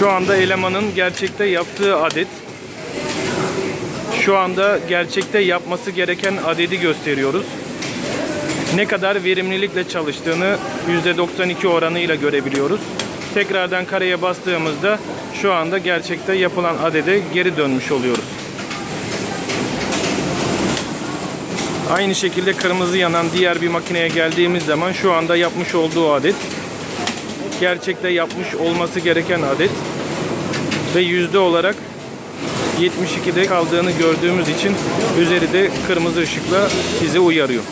Şu anda elemanın gerçekte yaptığı adet. Şu anda gerçekte yapması gereken adedi gösteriyoruz. Ne kadar verimlilikle çalıştığını %92 oranıyla görebiliyoruz. Tekrardan kareye bastığımızda şu anda gerçekte yapılan adede geri dönmüş oluyoruz. Aynı şekilde kırmızı yanan diğer bir makineye geldiğimiz zaman şu anda yapmış olduğu adet gerçekte yapmış olması gereken adet ve yüzde olarak 72'de kaldığını gördüğümüz için üzeri de kırmızı ışıkla bizi uyarıyor.